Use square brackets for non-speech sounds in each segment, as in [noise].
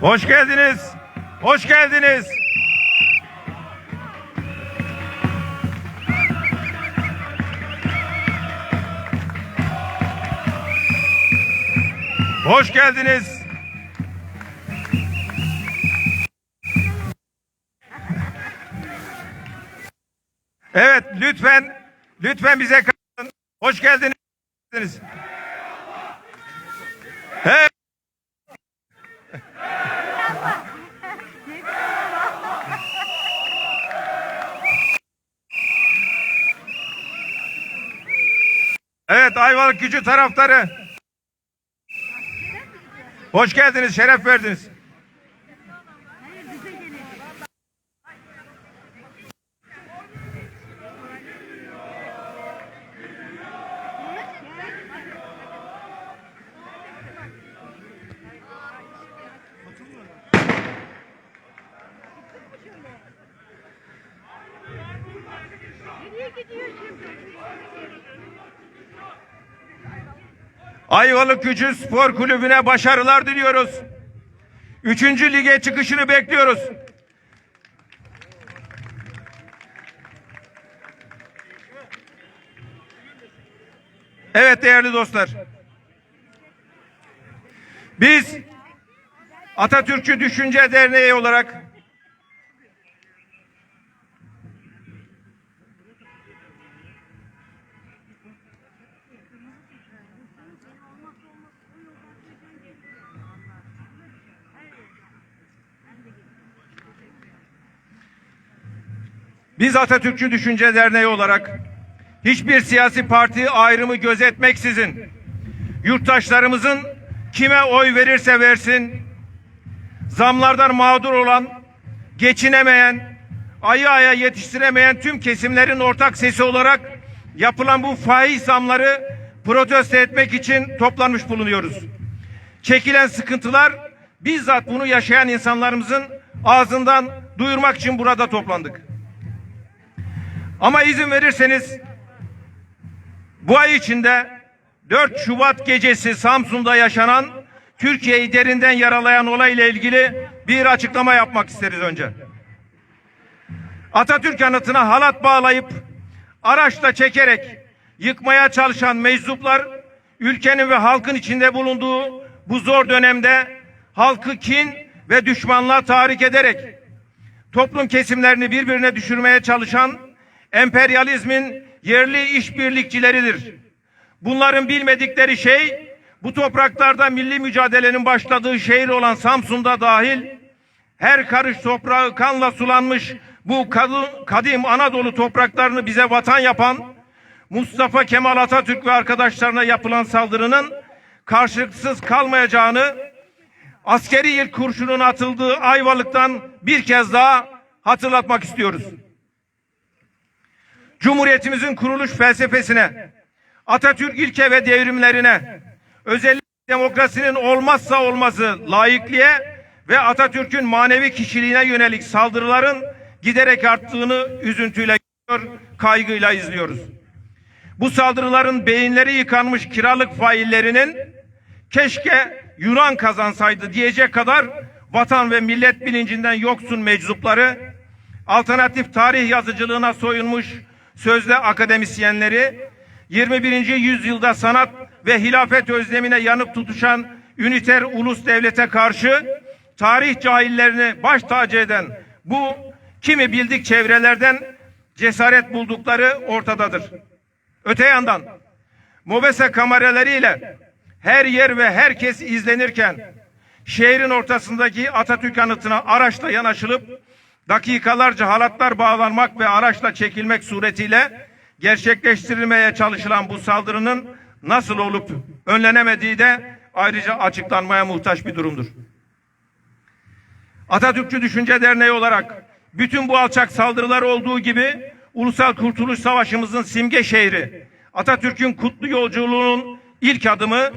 Hoş geldiniz. Hoş geldiniz. Hoş geldiniz. Evet, lütfen lütfen bize katılın. Hoş geldiniz. Evet Ayvalık gücü taraftarı. Hoş geldiniz, şeref verdiniz. Gücü Spor Kulübü'ne başarılar diliyoruz. Üçüncü lige çıkışını bekliyoruz. Evet değerli dostlar. Biz Atatürkçü Düşünce Derneği olarak Biz Atatürkçü Düşünce Derneği olarak hiçbir siyasi parti ayrımı gözetmeksizin yurttaşlarımızın kime oy verirse versin zamlardan mağdur olan, geçinemeyen, ayı aya yetiştiremeyen tüm kesimlerin ortak sesi olarak yapılan bu faiz zamları protesto etmek için toplanmış bulunuyoruz. Çekilen sıkıntılar bizzat bunu yaşayan insanlarımızın ağzından duyurmak için burada toplandık. Ama izin verirseniz bu ay içinde 4 Şubat gecesi Samsun'da yaşanan Türkiye'yi derinden yaralayan olayla ilgili bir açıklama yapmak isteriz önce. Atatürk anıtına halat bağlayıp araçla çekerek yıkmaya çalışan meczuplar ülkenin ve halkın içinde bulunduğu bu zor dönemde halkı kin ve düşmanlığa tahrik ederek toplum kesimlerini birbirine düşürmeye çalışan emperyalizmin yerli işbirlikçileridir. Bunların bilmedikleri şey bu topraklarda milli mücadelenin başladığı şehir olan Samsun'da dahil her karış toprağı kanla sulanmış bu kadim Anadolu topraklarını bize vatan yapan Mustafa Kemal Atatürk ve arkadaşlarına yapılan saldırının karşılıksız kalmayacağını askeri ilk kurşunun atıldığı Ayvalık'tan bir kez daha hatırlatmak istiyoruz. Cumhuriyetimizin kuruluş felsefesine, Atatürk ilke ve devrimlerine, özellikle demokrasinin olmazsa olmazı laikliğe ve Atatürk'ün manevi kişiliğine yönelik saldırıların giderek arttığını üzüntüyle, görüyor, kaygıyla izliyoruz. Bu saldırıların beyinleri yıkanmış kiralık faillerinin keşke Yunan kazansaydı diyecek kadar vatan ve millet bilincinden yoksun meczupları, alternatif tarih yazıcılığına soyunmuş sözde akademisyenleri, 21. yüzyılda sanat ve hilafet özlemine yanıp tutuşan üniter ulus devlete karşı tarih cahillerini baş tacı eden bu kimi bildik çevrelerden cesaret buldukları ortadadır. Öte yandan mobese kameralarıyla her yer ve herkes izlenirken şehrin ortasındaki Atatürk anıtına araçla yanaşılıp dakikalarca halatlar bağlanmak ve araçla çekilmek suretiyle gerçekleştirilmeye çalışılan bu saldırının nasıl olup önlenemediği de ayrıca açıklanmaya muhtaç bir durumdur. Atatürkçü Düşünce Derneği olarak bütün bu alçak saldırılar olduğu gibi Ulusal Kurtuluş Savaşımızın simge şehri Atatürk'ün kutlu yolculuğunun ilk adımı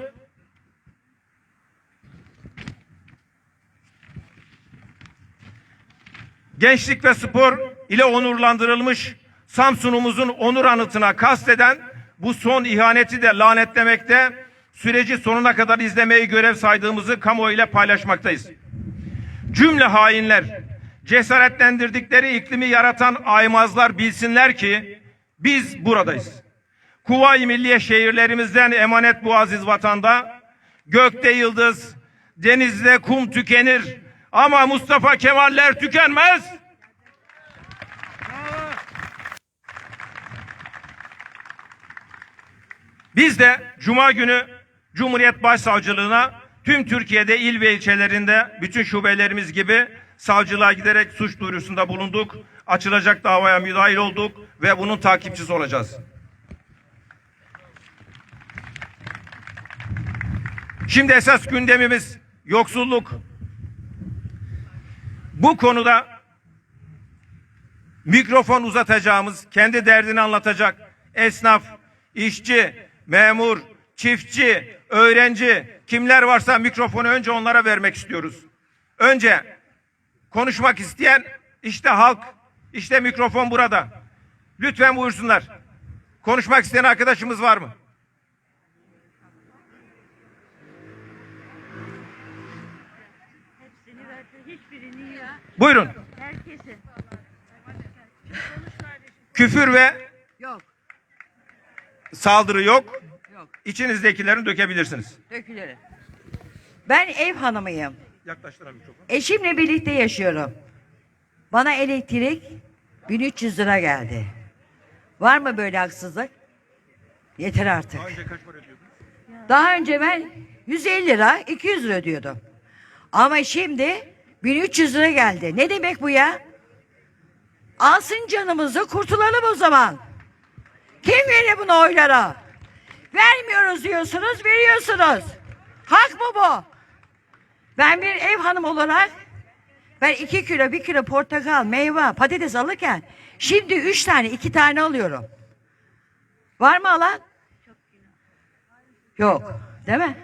gençlik ve spor ile onurlandırılmış Samsun'umuzun onur anıtına kasteden bu son ihaneti de lanetlemekte, süreci sonuna kadar izlemeyi görev saydığımızı kamuoyuyla paylaşmaktayız. cümle hainler, cesaretlendirdikleri iklimi yaratan aymazlar bilsinler ki biz buradayız. Kuvayi Milliye şehirlerimizden emanet bu aziz vatanda gökte yıldız, denizde kum tükenir ama Mustafa Kemaller tükenmez. Biz de Cuma günü Cumhuriyet Başsavcılığına tüm Türkiye'de il ve ilçelerinde bütün şubelerimiz gibi savcılığa giderek suç duyurusunda bulunduk. Açılacak davaya müdahil olduk ve bunun takipçisi olacağız. Şimdi esas gündemimiz yoksulluk. Bu konuda mikrofon uzatacağımız, kendi derdini anlatacak esnaf, işçi, memur, çiftçi, öğrenci kimler varsa mikrofonu önce onlara vermek istiyoruz. Önce konuşmak isteyen işte halk, işte mikrofon burada. Lütfen buyursunlar. Konuşmak isteyen arkadaşımız var mı? Hepsini verdi. Hiçbirini ya. Buyurun. Herkese. Küfür ve Yok, saldırı yok. yok. İçinizdekilerini dökebilirsiniz. Dökülür. Ben ev hanımıyım. Yaklaştıran mikrofonu. Eşimle birlikte yaşıyorum. Bana elektrik 1300 lira geldi. Var mı böyle haksızlık? Yeter artık. Daha önce kaç para ödüyordunuz? Daha önce ben 150 lira, 200 lira ödüyordum. Ama şimdi 1300 lira geldi. Ne demek bu ya? Alsın canımızı kurtulalım o zaman. Kim verir bunu oylara? Vermiyoruz diyorsunuz, veriyorsunuz. Hak mı bu? Ben bir ev hanım olarak ben iki kilo, bir kilo portakal, meyve, patates alırken şimdi üç tane, iki tane alıyorum. Var mı alan? Yok. Değil mi?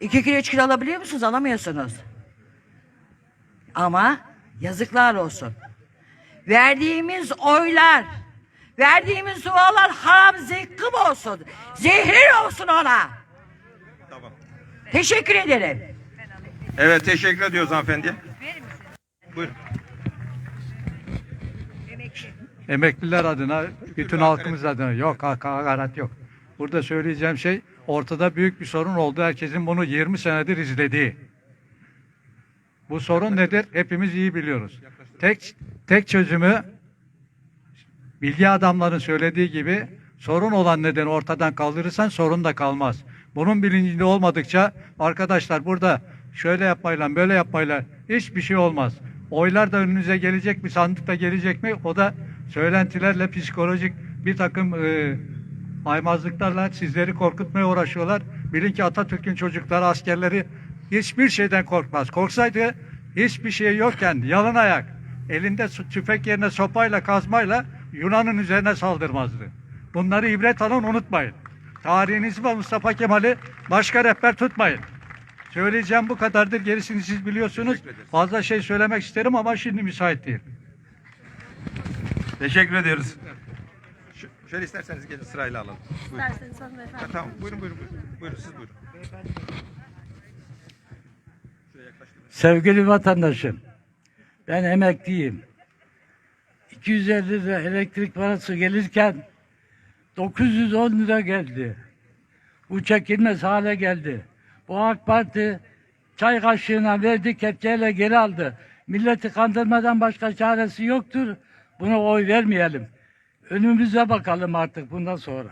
İki kilo, üç kilo alabiliyor musunuz? Alamıyorsunuz. Ama yazıklar olsun. Verdiğimiz oylar, verdiğimiz dualar haram zıkkım olsun. Zehir olsun ona. Tamam. Teşekkür ederim. Evet teşekkür ediyoruz hanımefendi. Buyurun. Emekliler adına, bütün halkımız adına yok hak- hakaret yok. Burada söyleyeceğim şey ortada büyük bir sorun oldu. Herkesin bunu 20 senedir izlediği. Bu sorun nedir? Hepimiz iyi biliyoruz. Tek tek çözümü bilgi adamların söylediği gibi sorun olan nedeni ortadan kaldırırsan sorun da kalmaz. Bunun bilincinde olmadıkça arkadaşlar burada şöyle yapmayla böyle yapmayla hiçbir şey olmaz. Oylar da önünüze gelecek mi sandıkta gelecek mi o da söylentilerle psikolojik bir takım e, aymazlıklarla sizleri korkutmaya uğraşıyorlar. Bilin ki Atatürk'ün çocukları askerleri hiçbir şeyden korkmaz. Korksaydı hiçbir şey yokken yalın ayak elinde su- tüfek yerine sopayla kazmayla Yunan'ın üzerine saldırmazdı. Bunları ibret alın unutmayın. Tarihinizi ve Mustafa Kemal'i başka rehber tutmayın. Söyleyeceğim bu kadardır. Gerisini siz biliyorsunuz. Fazla şey söylemek isterim ama şimdi müsait değil. Teşekkür ediyoruz. Ş- şöyle isterseniz gelin sırayla alalım. Buyurun. İsterseniz hanımefendi. Ha, tamam buyurun buyurun buyurun. Buyurun siz buyurun. Sevgili vatandaşım, ben emekliyim. 250 lira elektrik parası gelirken 910 lira geldi. Bu çekilmez hale geldi. Bu AK Parti çay kaşığına verdi, kepçeyle geri aldı. Milleti kandırmadan başka çaresi yoktur. Buna oy vermeyelim. Önümüze bakalım artık bundan sonra.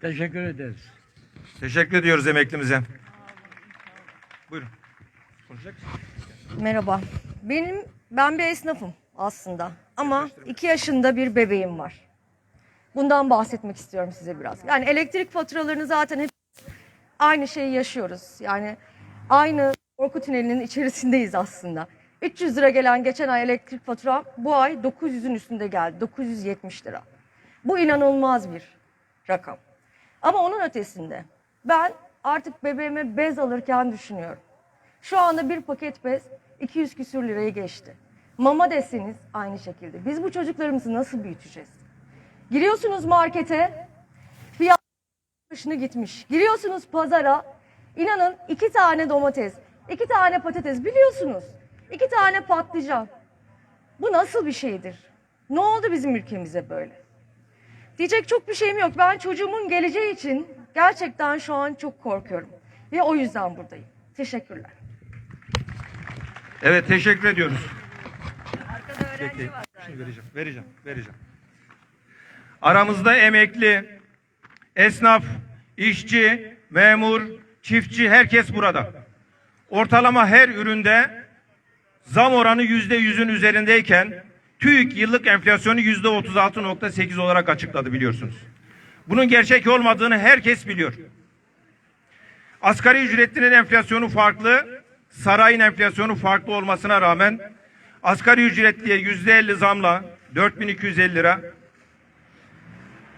Teşekkür ederiz. Teşekkür ediyoruz emeklimize. Buyurun. Merhaba. Benim ben bir esnafım aslında. Ama iki yaşında bir bebeğim var. Bundan bahsetmek istiyorum size biraz. Yani elektrik faturalarını zaten hep aynı şeyi yaşıyoruz. Yani aynı korku tünelinin içerisindeyiz aslında. 300 lira gelen geçen ay elektrik fatura bu ay 900'ün üstünde geldi. 970 lira. Bu inanılmaz bir rakam. Ama onun ötesinde ben artık bebeğime bez alırken düşünüyorum. Şu anda bir paket bez 200 küsür liraya geçti. Mama deseniz aynı şekilde. Biz bu çocuklarımızı nasıl büyüteceğiz? Giriyorsunuz markete, fiyat başını gitmiş. Giriyorsunuz pazara, inanın iki tane domates İki tane patates biliyorsunuz. İki tane patlıcan. Bu nasıl bir şeydir? Ne oldu bizim ülkemize böyle? Diyecek çok bir şeyim yok. Ben çocuğumun geleceği için gerçekten şu an çok korkuyorum. Ve o yüzden buradayım. Teşekkürler. Evet teşekkür ediyoruz. Peki, şimdi vereceğim, vereceğim, vereceğim. Aramızda emekli, esnaf, işçi, memur, çiftçi herkes burada. Ortalama her üründe zam oranı yüzde yüzün üzerindeyken TÜİK yıllık enflasyonu yüzde 36.8 olarak açıkladı biliyorsunuz. Bunun gerçek olmadığını herkes biliyor. Asgari ücretlinin enflasyonu farklı, sarayın enflasyonu farklı olmasına rağmen asgari ücretliye yüzde elli zamla 4250 lira,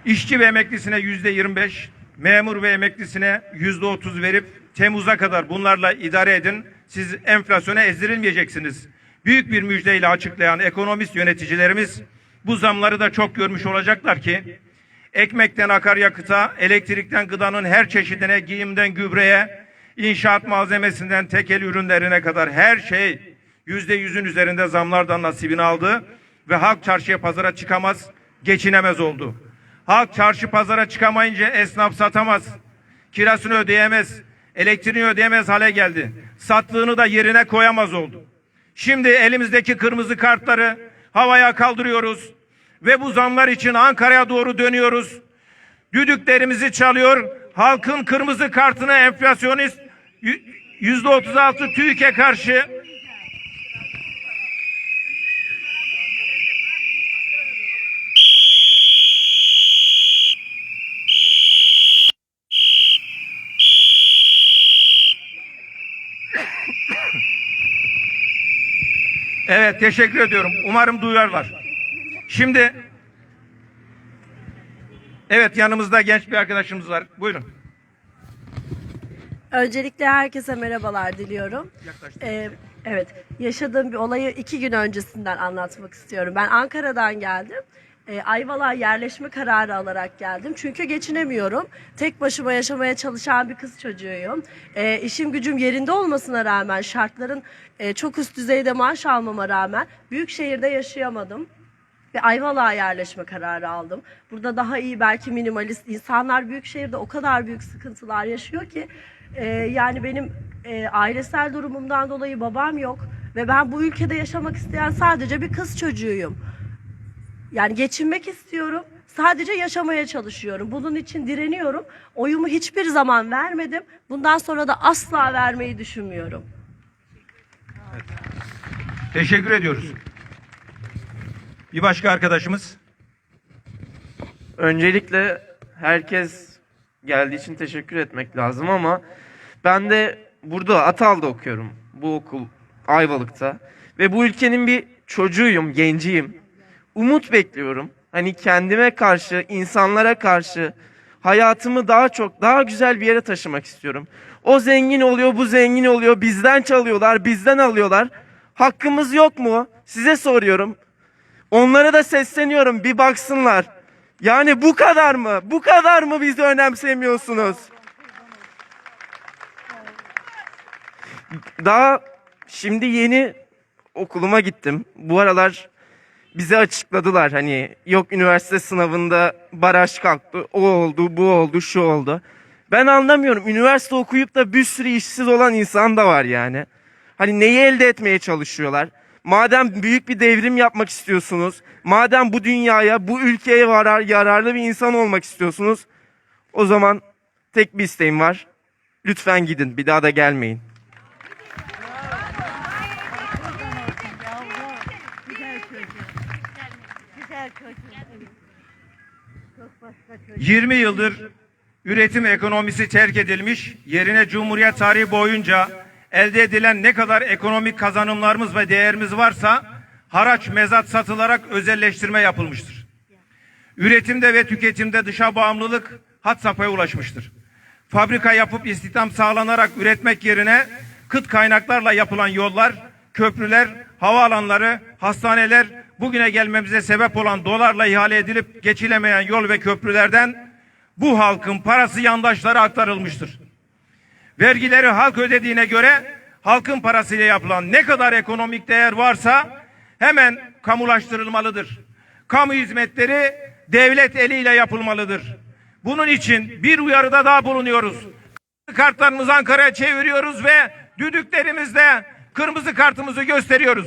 işçi ve emeklisine yüzde 25, memur ve emeklisine yüzde 30 verip Temmuz'a kadar bunlarla idare edin. Siz enflasyona ezdirilmeyeceksiniz. Büyük bir müjdeyle açıklayan ekonomist yöneticilerimiz bu zamları da çok görmüş olacaklar ki ekmekten akaryakıta, elektrikten gıdanın her çeşidine, giyimden gübreye, inşaat malzemesinden tekel ürünlerine kadar her şey yüzde yüzün üzerinde zamlardan nasibini aldı ve halk çarşıya pazara çıkamaz, geçinemez oldu. Halk çarşı pazara çıkamayınca esnaf satamaz, kirasını ödeyemez, elektriğini ödeyemez hale geldi. Sattığını da yerine koyamaz oldu. Şimdi elimizdeki kırmızı kartları havaya kaldırıyoruz ve bu zamlar için Ankara'ya doğru dönüyoruz. Düdüklerimizi çalıyor. Halkın kırmızı kartını enflasyonist yüzde otuz altı TÜİK'e karşı Evet teşekkür ediyorum. Umarım duyarlar. Şimdi Evet yanımızda genç bir arkadaşımız var. Buyurun. Öncelikle herkese merhabalar diliyorum. Ee, evet, yaşadığım bir olayı iki gün öncesinden anlatmak istiyorum. Ben Ankara'dan geldim. Ee, Ayvalık'a yerleşme kararı alarak geldim. Çünkü geçinemiyorum. Tek başıma yaşamaya çalışan bir kız çocuğuyum. Ee, işim gücüm yerinde olmasına rağmen, şartların e, çok üst düzeyde maaş almama rağmen büyük şehirde yaşayamadım ve Ayvalık'a yerleşme kararı aldım. Burada daha iyi belki minimalist insanlar büyük şehirde o kadar büyük sıkıntılar yaşıyor ki e, yani benim e, ailesel durumumdan dolayı babam yok ve ben bu ülkede yaşamak isteyen sadece bir kız çocuğuyum. Yani geçinmek istiyorum. Sadece yaşamaya çalışıyorum. Bunun için direniyorum. Oyumu hiçbir zaman vermedim. Bundan sonra da asla vermeyi düşünmüyorum. Teşekkür ediyoruz. Bir başka arkadaşımız. Öncelikle herkes geldiği için teşekkür etmek lazım ama ben de burada Atal'da okuyorum. Bu okul Ayvalık'ta. Ve bu ülkenin bir çocuğuyum, genciyim. Umut bekliyorum. Hani kendime karşı, insanlara karşı hayatımı daha çok, daha güzel bir yere taşımak istiyorum. O zengin oluyor, bu zengin oluyor. Bizden çalıyorlar, bizden alıyorlar. Hakkımız yok mu? Size soruyorum. Onlara da sesleniyorum bir baksınlar. Yani bu kadar mı? Bu kadar mı bizi önemsemiyorsunuz? Daha şimdi yeni okuluma gittim. Bu aralar bize açıkladılar hani yok üniversite sınavında baraj kalktı. O oldu, bu oldu, şu oldu. Ben anlamıyorum. Üniversite okuyup da bir sürü işsiz olan insan da var yani. Hani neyi elde etmeye çalışıyorlar? Madem büyük bir devrim yapmak istiyorsunuz, madem bu dünyaya, bu ülkeye yarar, yararlı bir insan olmak istiyorsunuz, o zaman tek bir isteğim var. Lütfen gidin, bir daha da gelmeyin. 20 yıldır üretim ekonomisi terk edilmiş, yerine Cumhuriyet tarihi boyunca elde edilen ne kadar ekonomik kazanımlarımız ve değerimiz varsa haraç mezat satılarak özelleştirme yapılmıştır. Üretimde ve tüketimde dışa bağımlılık hat safhaya ulaşmıştır. Fabrika yapıp istihdam sağlanarak üretmek yerine kıt kaynaklarla yapılan yollar, köprüler, havaalanları, hastaneler, bugüne gelmemize sebep olan dolarla ihale edilip geçilemeyen yol ve köprülerden bu halkın parası yandaşlara aktarılmıştır. Vergileri halk ödediğine göre halkın parasıyla yapılan ne kadar ekonomik değer varsa hemen kamulaştırılmalıdır. Kamu hizmetleri devlet eliyle yapılmalıdır. Bunun için bir uyarıda daha bulunuyoruz. Kartlarımızı Ankara'ya çeviriyoruz ve düdüklerimizle kırmızı kartımızı gösteriyoruz.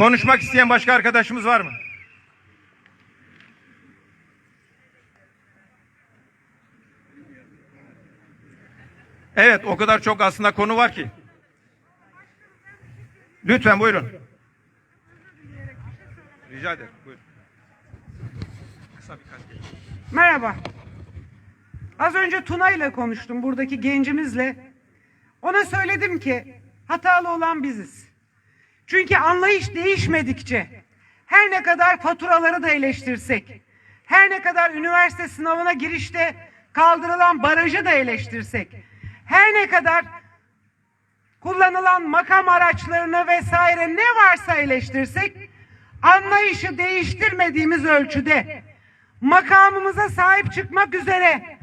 Konuşmak isteyen başka arkadaşımız var mı? Evet, o kadar çok aslında konu var ki. Lütfen buyurun. Rica ederim. Buyurun. Merhaba. Az önce Tuna ile konuştum buradaki gencimizle. Ona söyledim ki hatalı olan biziz. Çünkü anlayış değişmedikçe her ne kadar faturaları da eleştirsek, her ne kadar üniversite sınavına girişte kaldırılan barajı da eleştirsek, her ne kadar kullanılan makam araçlarını vesaire ne varsa eleştirsek, anlayışı değiştirmediğimiz ölçüde makamımıza sahip çıkmak üzere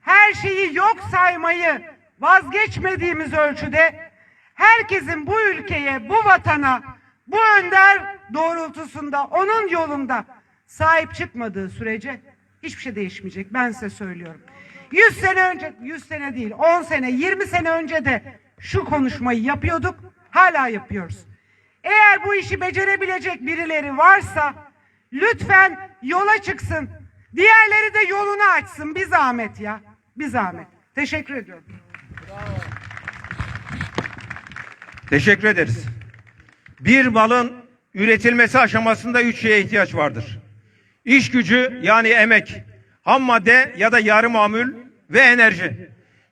her şeyi yok saymayı vazgeçmediğimiz ölçüde herkesin bu ülkeye, bu vatana, bu önder doğrultusunda, onun yolunda sahip çıkmadığı sürece hiçbir şey değişmeyecek. Ben size söylüyorum. 100 sene önce, 100 sene değil, 10 sene, 20 sene önce de şu konuşmayı yapıyorduk, hala yapıyoruz. Eğer bu işi becerebilecek birileri varsa lütfen yola çıksın. Diğerleri de yolunu açsın. Bir zahmet ya. Bir zahmet. Teşekkür ediyorum. Teşekkür ederiz. Bir malın üretilmesi aşamasında üç şeye ihtiyaç vardır. İş gücü yani emek, ham madde ya da yarı mamul ve enerji.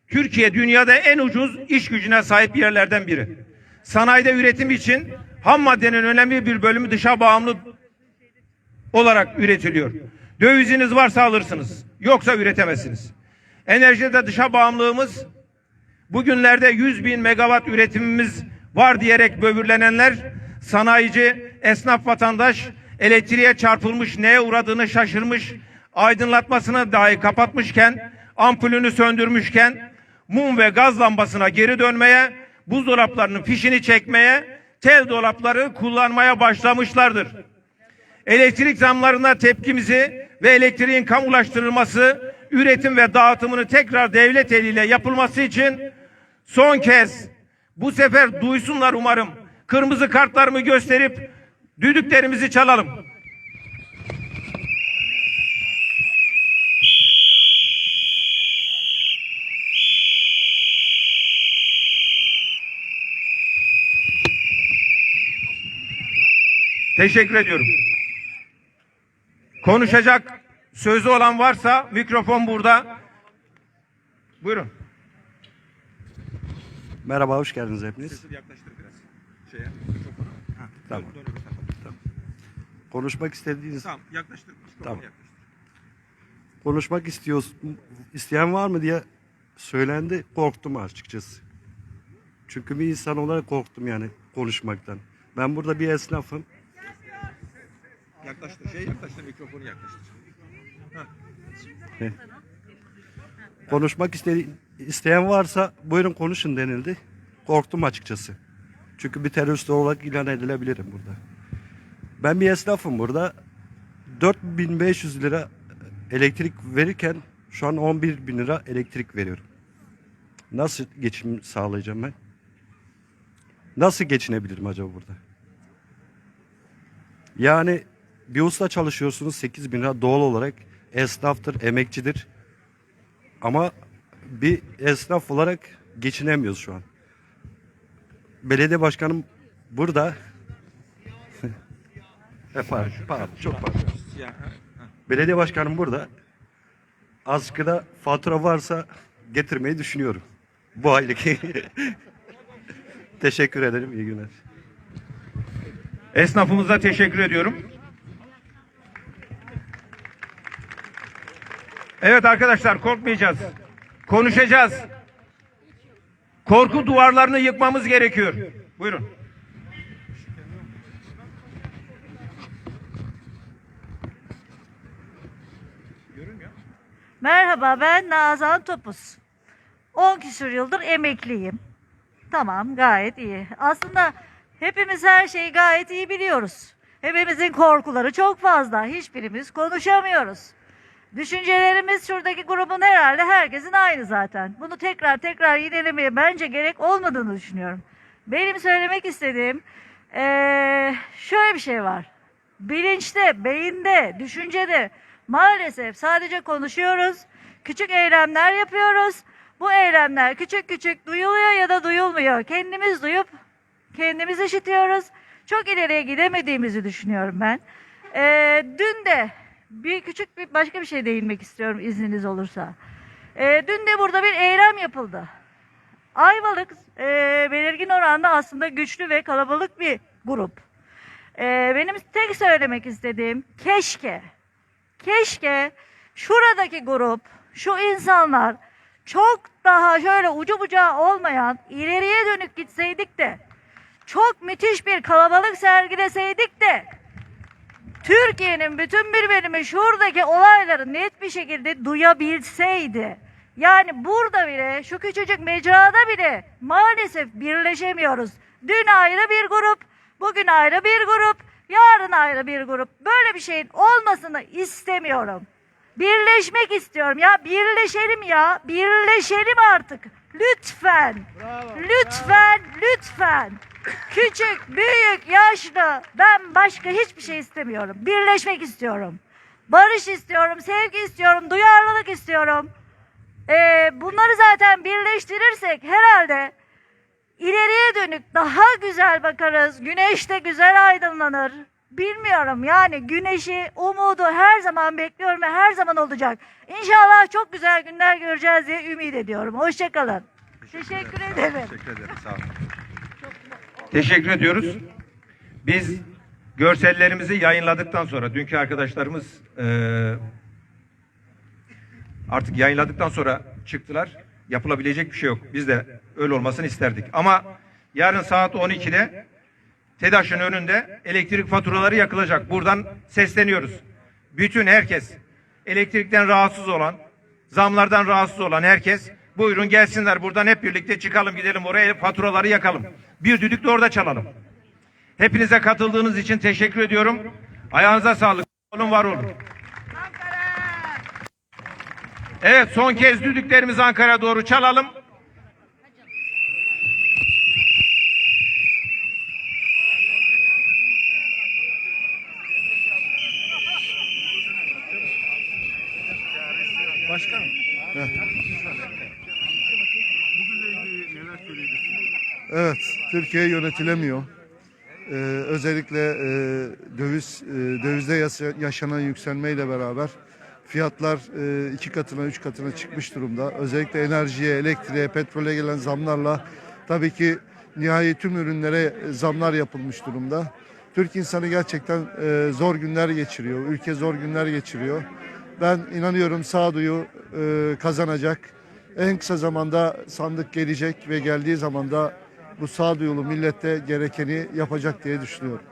Türkiye dünyada en ucuz iş gücüne sahip yerlerden biri. Sanayide üretim için ham maddenin önemli bir bölümü dışa bağımlı olarak üretiliyor. Döviziniz varsa alırsınız. Yoksa üretemezsiniz. Enerjide dışa bağımlılığımız Bugünlerde 100 bin megawatt üretimimiz var diyerek böbürlenenler sanayici, esnaf vatandaş elektriğe çarpılmış neye uğradığını şaşırmış, aydınlatmasını dahi kapatmışken, ampulünü söndürmüşken mum ve gaz lambasına geri dönmeye, buzdolaplarının fişini çekmeye, tel dolapları kullanmaya başlamışlardır. Elektrik zamlarına tepkimizi ve elektriğin kamulaştırılması, üretim ve dağıtımını tekrar devlet eliyle yapılması için son kez bu sefer duysunlar umarım. Kırmızı kartlarımı gösterip düdüklerimizi çalalım. Teşekkür ediyorum. Konuşacak sözü olan varsa mikrofon burada. Buyurun. Merhaba, hoş geldiniz hepiniz. Yaklaştır biraz. Şeye, Tamam. Konuşmak istediğiniz, Tamam, yaklaştır. Tamam. konuşmak istiyoruz, isteyen var mı diye söylendi, korktum açıkçası. Çünkü bir insan olarak korktum yani konuşmaktan. Ben burada bir esnafım. Yaklaştır. Şey yaklaştır, mikrofonu yaklaştır. Konuşmak istedi, isteyen varsa buyurun konuşun denildi. Korktum açıkçası. Çünkü bir terörist olarak ilan edilebilirim burada. Ben bir esnafım burada. 4500 lira elektrik verirken şu an 11 bin lira elektrik veriyorum. Nasıl geçim sağlayacağım ben? Nasıl geçinebilirim acaba burada? Yani bir usta çalışıyorsunuz 8 bin lira doğal olarak esnaftır, emekçidir. Ama bir esnaf olarak geçinemiyoruz şu an. Belediye başkanım burada. [laughs] e, pardon, pardon, çok pardon. Belediye başkanım burada. Askıda fatura varsa getirmeyi düşünüyorum. Bu aylık. [laughs] Teşekkür ederim. İyi günler. Esnafımıza teşekkür ediyorum. Evet arkadaşlar korkmayacağız. Konuşacağız. Korku duvarlarını yıkmamız gerekiyor. Buyurun. Merhaba ben Nazan Topuz. 10 küsur yıldır emekliyim. Tamam gayet iyi. Aslında hepimiz her şeyi gayet iyi biliyoruz. Hepimizin korkuları çok fazla. Hiçbirimiz konuşamıyoruz. Düşüncelerimiz şuradaki grubun herhalde herkesin aynı zaten. Bunu tekrar tekrar yinelemeye bence gerek olmadığını düşünüyorum. Benim söylemek istediğim eee, şöyle bir şey var. Bilinçte, beyinde, düşüncede maalesef sadece konuşuyoruz. Küçük eylemler yapıyoruz. Bu eylemler küçük küçük duyuluyor ya da duyulmuyor. Kendimiz duyup kendimiz işitiyoruz. Çok ileriye gidemediğimizi düşünüyorum ben. Ee, dün de bir küçük bir başka bir şey değinmek istiyorum izniniz olursa. Ee, dün de burada bir eylem yapıldı. Ayvalık e, belirgin oranda aslında güçlü ve kalabalık bir grup. Ee, benim tek söylemek istediğim keşke, keşke şuradaki grup, şu insanlar çok daha şöyle ucu bucağı olmayan ileriye dönük gitseydik de çok müthiş bir kalabalık sergileseydik de Türkiye'nin bütün bir bölümü şuradaki olayları net bir şekilde duyabilseydi. Yani burada bile şu küçücük mecrada bile maalesef birleşemiyoruz. Dün ayrı bir grup, bugün ayrı bir grup, yarın ayrı bir grup. Böyle bir şeyin olmasını istemiyorum. Birleşmek istiyorum ya birleşelim ya birleşelim artık. Lütfen. lütfen, lütfen. Küçük, büyük, yaşlı ben başka hiçbir şey istemiyorum. Birleşmek istiyorum. Barış istiyorum, sevgi istiyorum, duyarlılık istiyorum. Ee, bunları zaten birleştirirsek herhalde ileriye dönük daha güzel bakarız. Güneş de güzel aydınlanır. Bilmiyorum yani güneşi, umudu her zaman bekliyorum ve her zaman olacak. İnşallah çok güzel günler göreceğiz diye ümit ediyorum. Hoşçakalın. Teşekkür ederim. Teşekkür ederim. Sağ olun. Teşekkür ediyoruz. Biz görsellerimizi yayınladıktan sonra dünkü arkadaşlarımız eee, artık yayınladıktan sonra çıktılar. Yapılabilecek bir şey yok. Biz de öyle olmasını isterdik. Ama yarın saat 12'de TEDAŞ'ın önünde elektrik faturaları yakılacak. Buradan sesleniyoruz. Bütün herkes elektrikten rahatsız olan, zamlardan rahatsız olan herkes buyurun gelsinler buradan hep birlikte çıkalım gidelim oraya faturaları yakalım. Bir düdük de orada çalalım. Hepinize katıldığınız için teşekkür ediyorum. Ayağınıza sağlık. Olun var olun. Evet son kez düdüklerimizi Ankara'ya doğru çalalım. Evet, Türkiye yönetilemiyor. Ee, özellikle e, döviz e, dövizde yaşanan yükselmeyle beraber fiyatlar e, iki katına, üç katına çıkmış durumda. Özellikle enerjiye, elektriğe, petrole gelen zamlarla tabii ki nihai tüm ürünlere zamlar yapılmış durumda. Türk insanı gerçekten e, zor günler geçiriyor, ülke zor günler geçiriyor. Ben inanıyorum sağduyu e, kazanacak. En kısa zamanda sandık gelecek ve geldiği zaman da bu sağduyulu millette gerekeni yapacak diye düşünüyorum.